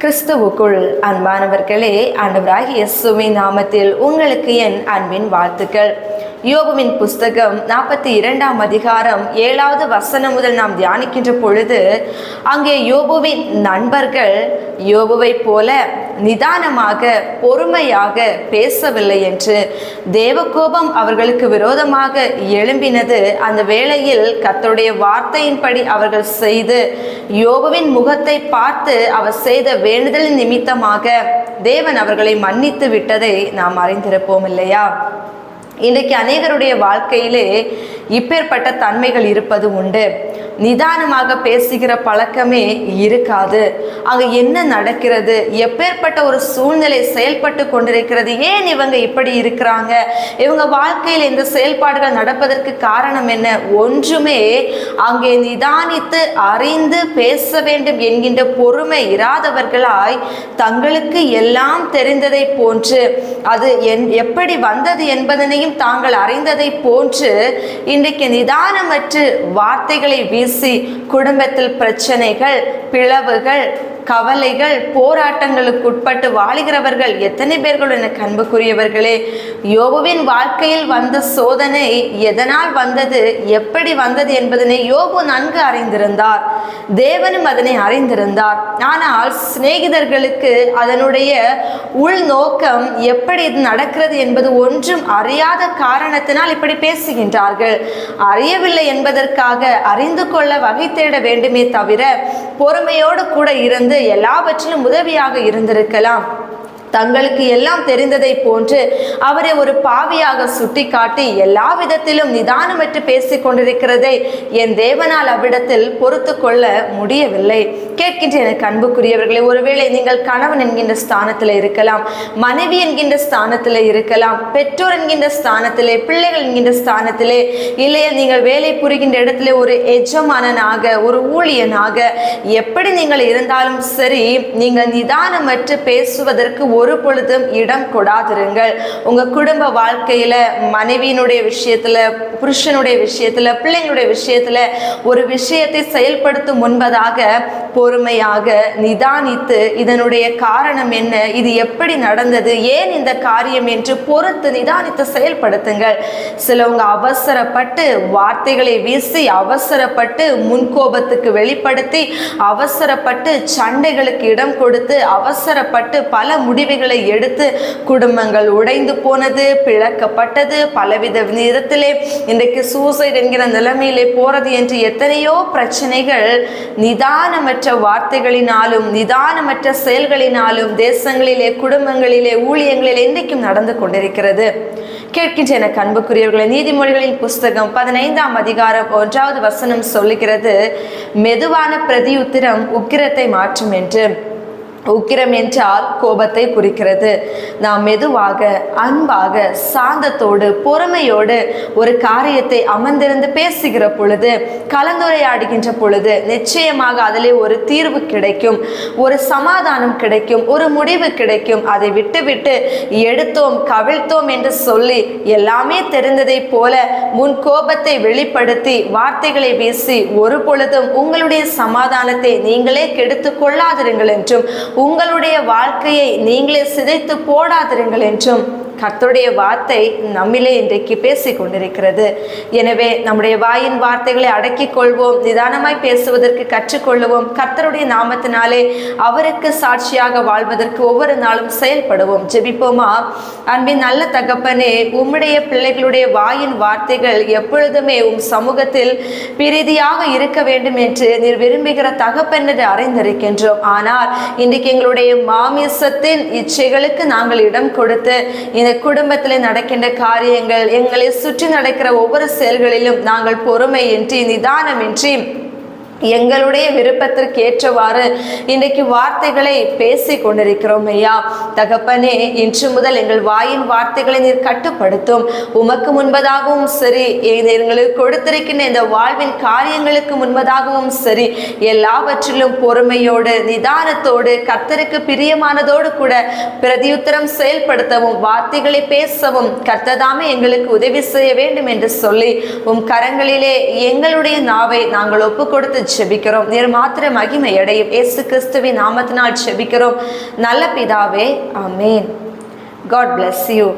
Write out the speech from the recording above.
கிறிஸ்துவுக்குள் அன்பானவர்களே ஆண்டவராகிய இயேசுவின் நாமத்தில் உங்களுக்கு என் அன்பின் வாழ்த்துக்கள். யோபுவின் புஸ்தகம் நாற்பத்தி இரண்டாம் அதிகாரம் ஏழாவது வசனம் முதல் நாம் தியானிக்கின்ற பொழுது அங்கே யோபுவின் நண்பர்கள் யோபுவை போல நிதானமாக பொறுமையாக பேசவில்லை என்று தேவகோபம் அவர்களுக்கு விரோதமாக எழும்பினது. அந்த வேளையில் கத்தருடைய வார்த்தையின்படி அவர்கள் செய்து யோபுவின் முகத்தை பார்த்து அவர் செய்த வேண்டுதல் நிமித்தமாக தேவன் அவர்களை மன்னித்து விட்டதை நாம் அறிந்திருப்போம் இல்லையா? இன்றைக்கு அநேகருடைய வாழ்க்கையிலே இப்பேற்பட்ட தன்மைகள் இருப்பது உண்டு. நிதானமாக பேசுகிற பழக்கமே இருக்காது. அங்க என்ன நடக்கிறது? எப்பேற்பட்ட ஒரு சூழ்நிலை செயல்பட்டு கொண்டிருக்கிறது? ஏன் இவங்க இப்படி இருக்கிறாங்க? இவங்க வாழ்க்கையில் இந்த செயல்பாடுகள் நடப்பதற்கு காரணம் என்ன? ஒன்றுமே அங்கே நிதானித்து அறிந்து பேச வேண்டும் என்கின்ற பொறுமை இராதவர்களாய் தங்களுக்கு எல்லாம் தெரிந்ததை போன்று அது என் எப்படி வந்தது என்பதனையும் தாங்கள் அறிந்ததை போன்று இன்றைக்கு நிதானமற்று வார்த்தைகளை வீ குடும்பத்தில் பிரச்சனைகள் பிளவுகள் கவலைகள் போராட்டங்களுக்கு உட்பட்டு வாழுகிறவர்கள் எத்தனை பேர்கள் எனக்கு அன்புக்குரியவர்களே யோபுவின் வாழ்க்கையில் வந்த சோதனை எதனால் வந்தது எப்படி வந்தது என்பதனை யோபு நன்கு அறிந்திருந்தார். தேவனும் அதனை அறிந்திருந்தார். ஆனால் சிநேகிதர்களுக்கு அதனுடைய உள்நோக்கம் எப்படி இது நடக்கிறது என்பது ஒன்றும் அறியாத காரணத்தினால் இப்படி பேசுகின்றார்கள். அறியவில்லை என்பதற்காக அறிந்து கொள்ள வகை தேட வேண்டுமே தவிர பொறுமையோடு கூட இருந்து எல்லாவற்றிலும் உதவியாக இருந்திருக்கலாம். தங்களுக்கு எல்லாம் தெரிந்ததை போன்று அவரை ஒரு பாவியாக சுட்டிக்காட்டி எல்லா விதத்திலும் நிதானமற்று பேசிக் கொண்டிருக்கிறதை என் தேவனால் அவ்விடத்தில் பொறுத்து கொள்ள முடியவில்லை. கேட்கின்ற எனக்கு அன்புக்குரியவர்களே ஒருவேளை நீங்கள் கணவன் என்கின்ற ஸ்தானத்தில் இருக்கலாம் மனைவி என்கின்ற ஸ்தானத்தில் இருக்கலாம் பெற்றோர் என்கின்ற ஸ்தானத்திலே பிள்ளைகள் என்கின்ற ஸ்தானத்திலே இல்லையா நீங்கள் வேலை புரிகின்ற இடத்திலே ஒரு எஜமானனாக ஒரு ஊழியனாக எப்படி நீங்கள் இருந்தாலும் சரி நீங்கள் நிதானமற்று பேசுவதற்கு ஒரு பொழுதும் இடம் கொடாதிருங்கள். உங்கள் குடும்ப வாழ்க்கையில் மனைவியினுடைய விஷயத்தில் புருஷனுடைய விஷயத்தில் பிள்ளைங்களுடைய விஷயத்தில் ஒரு விஷயத்தை செயல்படுத்தும் முன்பதாக பொறுமையாக நிதானித்து இதனுடைய காரணம் என்ன இது எப்படி நடந்தது ஏன் இந்த காரியம் என்று பொறுத்து நிதானித்து செயல்படுத்துங்கள். சிலவங்க அவசரப்பட்டு வார்த்தைகளை வீசி அவசரப்பட்டு முன்கோபத்துக்கு வெளிப்படுத்தி அவசரப்பட்டு சண்டைகளுக்கு இடம் கொடுத்து அவசரப்பட்டு பல முடிவு முடிவுகளை எடுத்து குடும்பங்கள் உடைந்து போனது பிளக்கப்பட்டது. பலவித நேரத்திலே இன்றைக்கு சூசைட் என்கிற நிலைமையிலே போறது என்று எத்தனையோ பிரச்சனைகள் நிதானமற்ற வார்த்தைகளினாலும் நிதானமற்ற செயல்களினாலும் தேசங்களிலே குடும்பங்களிலே ஊழியங்களிலே இன்றைக்கும் நடந்து கொண்டிருக்கிறது. கேட்கின்ற எனக்கு அன்புக்குரியவர்களை நீதிமொழிகளின் புஸ்தகம் பதினைந்தாம் அதிகாரம் ஒன்றாவது வசனம் சொல்லுகிறது மெதுவான பிரதியுத்திரம் உக்கிரத்தை மாற்றும் என்று. உக்கிரம் என்றால் கோபத்தை குறிக்கிறது. நாம் மெதுவாக அன்பாக சாந்தத்தோடு பொறுமையோடு ஒரு காரியத்தை அமர்ந்திருந்து பேசுகிற பொழுது கலந்துரையாடுகின்ற பொழுது நிச்சயமாக அதிலே ஒரு தீர்வு கிடைக்கும் ஒரு சமாதானம் கிடைக்கும் ஒரு முடிவு கிடைக்கும். அதை விட்டுவிட்டு எடுத்தோம் கவிழ்த்தோம் என்று சொல்லி எல்லாமே தெரிந்ததைப் போல முன் கோபத்தை வெளிப்படுத்தி வார்த்தைகளை வீசி ஒரு பொழுதும் உங்களுடைய சமாதானத்தை நீங்களே கெடுத்து கொள்ளாதிருங்கள் என்றும் உங்களுடைய வாழ்க்கையை நீங்களே சிதைத்து போடாதிருங்கள் என்றும் கர்த்தருடைய வார்த்தை நம்மிலே இன்றைக்கு பேசிக் கொண்டிருக்கிறது எனவே நம்முடைய வாயின் வார்த்தைகளை அடக்கிக் கொள்வோம் நிதானமாய் பேசுவதற்கு கற்றுக்கொள்ளுவோம். கர்த்தருடைய நாமத்தினாலே அவருக்கு சாட்சியாக வாழ்வதற்கு ஒவ்வொரு நாளும் செயல்படுவோம். ஜெபிப்போமா? அன்பின் நல்ல தகப்பனே உம்முடைய பிள்ளைகளுடைய வாயின் வார்த்தைகள் எப்பொழுதுமே உம் சமூகத்தில் பிரீதியாக இருக்க வேண்டும் என்று நீர் விரும்புகிற தகப்பென்று அறிந்திருக்கின்றோம். ஆனால் இன்றைக்கு எங்களுடைய மாமிசத்தின் இச்சைகளுக்கு நாங்கள் இடம் கொடுத்து இந்த குடும்பத்தில் நடக்கின்ற காரியங்கள் எங்களை சுற்றி நடக்கிற ஒவ்வொரு செயல்களிலும் நாங்கள் பொறுமையின்றி நிதானமின்றி எங்களுடைய விருப்பத்திற்கு ஏற்றவாறு இன்றைக்கு வார்த்தைகளை பேசி கொண்டிருக்கிறோம் ஐயா. தகப்பனே இன்று முதல் எங்கள் வாயின் வார்த்தைகளை நீர் கட்டுப்படுத்தும். உமக்கு முன்பதாகவும் சரி எங்களுக்கு கொடுத்திருக்கின்ற இந்த வாழ்வின் காரியங்களுக்கு முன்பதாகவும் சரி எல்லாவற்றிலும் பொறுமையோடு நிதானத்தோடு கர்த்தருக்கு பிரியமானதோடு கூட பிரதியுத்தரம் செயல்படுத்தவும் வார்த்தைகளை பேசவும் கர்த்ததாமே எங்களுக்கு உதவி செய்ய வேண்டும் என்று சொல்லி உம் கரங்களிலே எங்களுடைய நாவை நாங்கள் ஒப்பு கொடுத்து செபிக்கிறோம். நீர் மாத்திர மகிமை அடையும். ஏசு கிறிஸ்துவின் நாமத்தினால் செபிக்கிறோம். நல்ல பிதாவே ஆமேன். God bless you